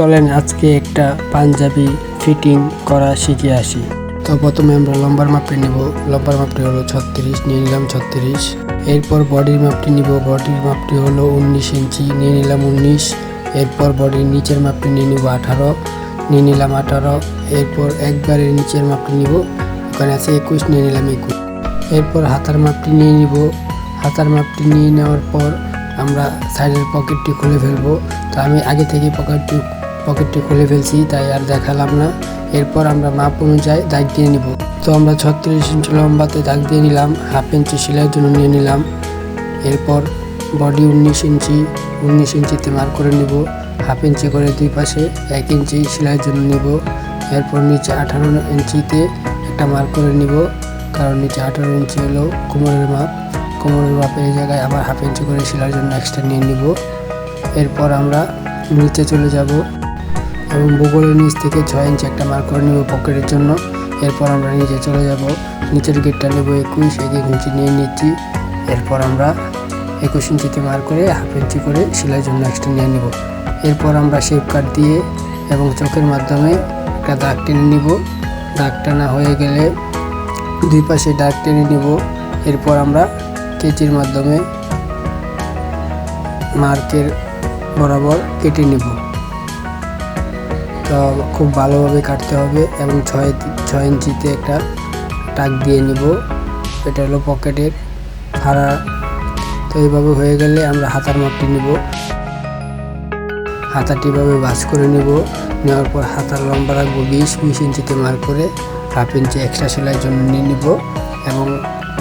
চলেন আজকে একটা পাঞ্জাবি ফিটিং করা শিখে আসি। তো প্রথমে আমরা লম্বার মাপটি নিব। লম্বার মাপটি হলো ছত্রিশ, নিয়ে নিলাম ছত্রিশ। এরপর বডির মাপটি নিব। বডির মাপটি হলো উনিশ ইঞ্চি, নিয়ে নিলাম উনিশ। এরপর বডির নিচের মাপটি নিয়ে নিব আঠারো, নিয়ে নিলাম আঠারো। এরপর একবারে নিচের মাপটি নিব। ওখানে আছে একুশ, নিয়ে নিলাম একুশ। এরপর হাতার মাপটি নিয়ে নিব। হাতার মাপটি নিয়ে নেওয়ার পর আমরা সাইডের পকেটটি খুলে ফেলব। তো আমি আগে থেকে পকেটটি পকেটটি খুলে ফেলছি, তাই আর দেখালাম না। এরপর আমরা মাপ অনুযায়ী দাগ দিয়ে নিব। তো আমরা ছত্রিশ ইঞ্চি লম্বাতে দাগ দিয়ে নিলাম, হাফ ইঞ্চি সেলাইয়ের জন্য নিয়ে নিলাম। এরপর বডি উনিশ ইঞ্চি, উনিশ ইঞ্চিতে মার্ক করে নিব, হাফ ইঞ্চি করে দুই পাশে এক ইঞ্চি সেলাইয়ের জন্য নিব। এরপর নিচে আঠারো ইঞ্চিতে একটা মার্ক করে নিব, কারণ নিচে আঠারো ইঞ্চি হলো কোমরের মাপ। কোমরের মাপে এই জায়গায় আবার হাফ ইঞ্চি করে সেলাইয়ের জন্য এক্সট্রা নিয়ে নিব। এরপর আমরা নিচে চলে যাব। এবং বগলের নিচ থেকে ছয় ইঞ্চি একটা মার্ক করে নেব পকেটের জন্য। এরপর আমরা নিচে চলে যাব। নিচের গেটটা নেব একুশ এক ইঞ্চি নিয়ে নিচ্ছি। এরপর আমরা একুশ ইঞ্চিতে মার্ক করে হাফ ইঞ্চি করে সেলাইয়ের জন্য এক্সট্রা নিয়ে নিব। এরপর আমরা শেপ কাট দিয়ে এবং চোখের মাধ্যমে একটা দাগ টেনে নিব। দাগ টানা হয়ে গেলে দুই পাশে দাগ টেনে নিব। এরপর আমরা কেচির মাধ্যমে মার্কের বরাবর কেটে নিব। খুব ভালোভাবে কাটতে হবে এবং ছয় ছয় ইঞ্চিতে একটা টাক দিয়ে নিব। এটা হলো পকেটের ফাড়া তো এইভাবে হয়ে গেলে আমরা হাতার মাপটি নিব। হাতাটি এভাবে বাস করে নিব। নেওয়ার পর হাতার লম্বা রাখব বিশ বিশ ইঞ্চিতে মার করে হাফ ইঞ্চি এক্সট্রা সেলাইয়ের জন্য নিয়ে নিব এবং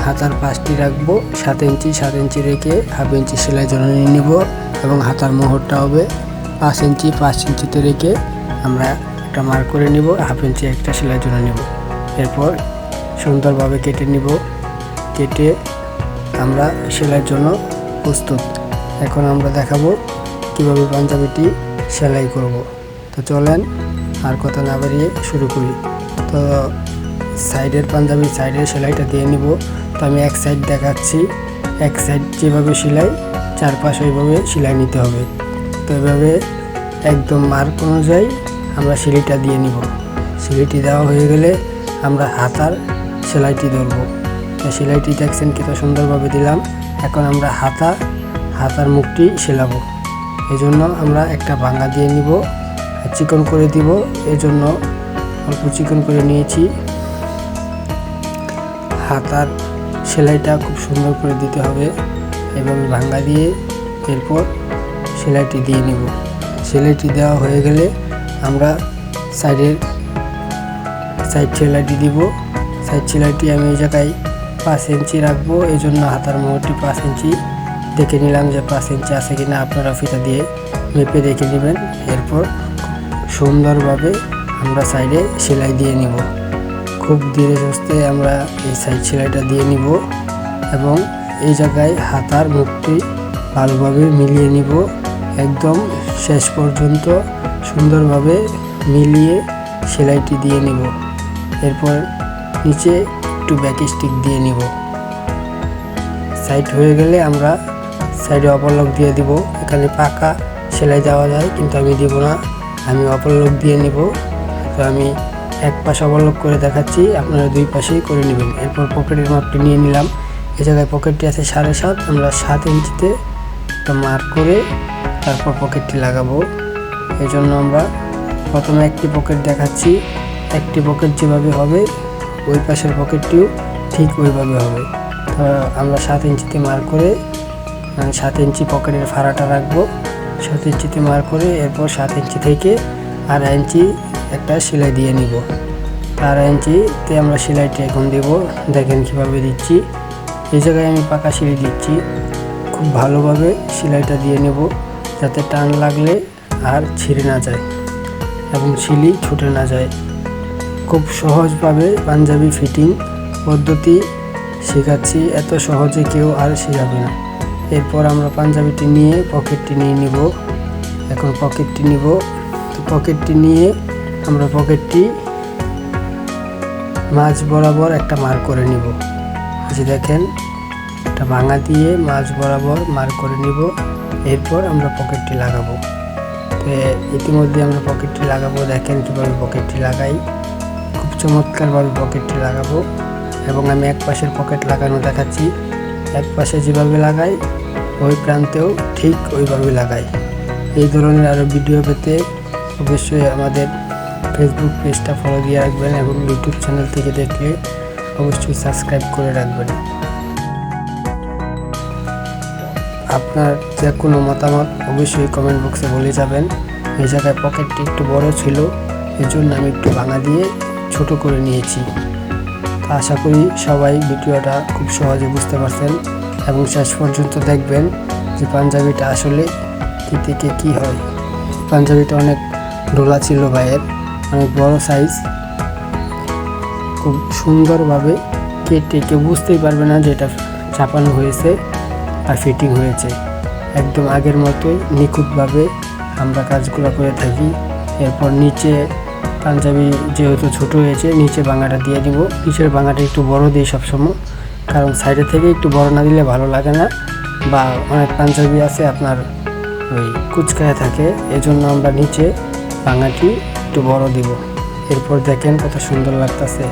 হাতার পাশটি রাখব সাত ইঞ্চি সাত ইঞ্চি রেখে হাফ ইঞ্চি সেলাইয়ের জন্য নিয়ে নিব এবং হাতার মোহরটা হবে পাঁচ ইঞ্চি, পাঁচ ইঞ্চিতে রেখে আমরা একটা মার্ক করে নিব, হাফ ইঞ্চি একটা সেলাই জন্য নেব। এরপর সুন্দরভাবে কেটে নিব। কেটে আমরা সেলাইয়ের জন্য প্রস্তুত। এখন আমরা দেখাবো কীভাবে পাঞ্জাবিটি সেলাই করব। তো চলেন আর কথা না বাড়িয়ে শুরু করি। তো সাইডের পাঞ্জাবি, সাইডের সেলাইটা দিয়ে নিব। তো আমি এক সাইড দেখাচ্ছি। এক সাইড যেভাবে সেলাই, চারপাশ ওইভাবে সেলাই নিতে হবে। তো এভাবে একদম মার্ক অনুযায়ী আমরা সিলিটা দিয়ে নিব। সিলিটি দেওয়া হয়ে গেলে আমরা হাতার সেলাইটি ধরবো। তো সেলাইটি দেখছেন কত সুন্দরভাবে দিলাম। এখন আমরা হাতা, হাতার মুখটি সেলাবো। এই জন্য আমরা একটা ভাঙা দিয়ে নিব, চিকন করে দিব। এই জন্য অল্প চিকন করে নিয়েছি। হাতার সেলাইটা খুব সুন্দর করে দিতে হবে। এভাবে ভাঙা দিয়ে এরপর সেলাইটি দিয়ে নিব। সেলাইটি দেওয়া হয়ে গেলে আমরা সাইডের সাইড সেলাইটি দিব। সাইড সেলাইটি আমি এই জায়গায় পাঁচ ইঞ্চি রাখব। এই জন্য হাতার মোহরটি পাঁচ ইঞ্চি। দেখে নিলাম যে পাঁচ ইঞ্চি আছে কি না আপনারা ফিতা দিয়ে মেপে দেখে নেবেন। এরপর সুন্দরভাবে আমরা সাইডে সেলাই দিয়ে নিব। খুব ধীরে সুস্থে আমরা এই সাইড সেলাইটা দিয়ে নিব এবং এই জায়গায় হাতার মুখটি ভালোভাবে মিলিয়ে নিব। একদম শেষ পর্যন্ত সুন্দরভাবে মিলিয়ে সেলাইটি দিয়ে নিব। এরপর নিচে একটু ব্যাক স্টিক দিয়ে নিব। সাইড হয়ে গেলে আমরা সাইডে অপরলক দিয়ে দিব। এখানে পাকা সেলাই দেওয়া যায়, কিন্তু আমি দিব না। আমি অপরলক দিয়ে নিব। তো আমি এক পাশ অবলক করে দেখাচ্ছি, আপনারা দুই পাশেই করে নেবেন। এরপর পকেটের মাপটি নিয়ে নিলাম। এই জায়গায় পকেটটি আছে সাড়ে সাত, আমরা সাত ইঞ্চিতে মার্ক করে তারপর পকেটটি লাগাবো। এই জন্য আমরা প্রথমে একটি পকেট দেখাচ্ছি। একটি পকেট যেভাবে হবে, ওই পাশের পকেটটিও ঠিক ওইভাবে হবে। তো আমরা সাত ইঞ্চিতে মার করে মানে সাত ইঞ্চি পকেটের ফাড়াটা রাখব। সাত ইঞ্চিতে মার করে এরপর সাত ইঞ্চি থেকে আড়াই ইঞ্চি একটা সেলাই দিয়ে নিব। আড়াই ইঞ্চিতে আমরা সেলাইটি এখন দেব। দেখেন কীভাবে দিচ্ছি। এই জায়গায় আমি পাকা সিলাই দিচ্ছি। খুব ভালোভাবে সেলাইটা দিয়ে নেব। যাতে টান লাগলে আর ছিঁড়ে না যায় এবং সিলি ছুটে না যায়। খুব সহজভাবে পাঞ্জাবি ফিটিং পদ্ধতি শেখাচ্ছি, এত সহজে কেউ আর শেখাবে না। এরপর আমরা পাঞ্জাবিটি নিয়ে পকেটটি নিয়ে নিব। এখন পকেটটি নিব। তো পকেটটি নিয়ে আমরা পকেটটি মাছ বরাবর একটা মার্ক করে নিব। যে দেখেন একটা ভাঙা দিয়ে মাছ বরাবর মার করে নিব। এরপর আমরা পকেটটি লাগাবো। তো ইতিমধ্যে আমরা পকেটটি লাগাবো। দেখেন কীভাবে পকেটটি লাগাই। খুব চমৎকারভাবে পকেটটি লাগাবো এবং আমি এক পাশের পকেট লাগানো দেখাচ্ছি। এক পাশে যেভাবে লাগাই, ওই প্রান্তেও ঠিক ওইভাবে লাগাই। এই ধরনের আরও ভিডিও পেতে অবশ্যই আমাদের ফেসবুক পেজটা ফলো দিয়ে রাখবেন এবং ইউটিউব চ্যানেল থেকে দেখলে অবশ্যই সাবস্ক্রাইব করে রাখবেন। আপনার যে কোনো মতামত অবশ্যই কমেন্ট বক্সে বলে যাবেন। এই জায়গায় পকেটটি একটু বড় ছিল এই জন্য আমি একটু ভাঙা দিয়ে ছোট করে নিয়েছি। আশা করি সবাই ভিডিওটা খুব সহজে বুঝতে পারছেন এবং শেষ পর্যন্ত দেখবেন যে পাঞ্জাবিটা আসলে কী থেকে কী হয়। পাঞ্জাবিটা অনেক ডোলা ছিল ভাইয়ের, অনেক বড় সাইজ খুব সুন্দরভাবে কেটে কেউ বুঝতেই পারবে না যে এটা চাপানো হয়েছে। আর ফিটিং হয়েছে। একদম আগের মতোই নিখুঁতভাবে আমরা কাজগুলো করে থাকি। এরপর নিচে পাঞ্জাবি যেহেতু ছোট হয়েছে, নিচে বাঙাটা দিয়ে দিব। নিচের বাঙাটা একটু বড় দিই সবসময়, কারণ সাইডে থেকে একটু বড় না দিলে ভালো লাগে না। বা অনেক পাঞ্জাবি আছে আপনার ওই কুচকায় থাকে, এজন্য আমরা নিচে বাঙাটি একটু বড় দিব। এরপর দেখেন কত সুন্দর লাগতেছে।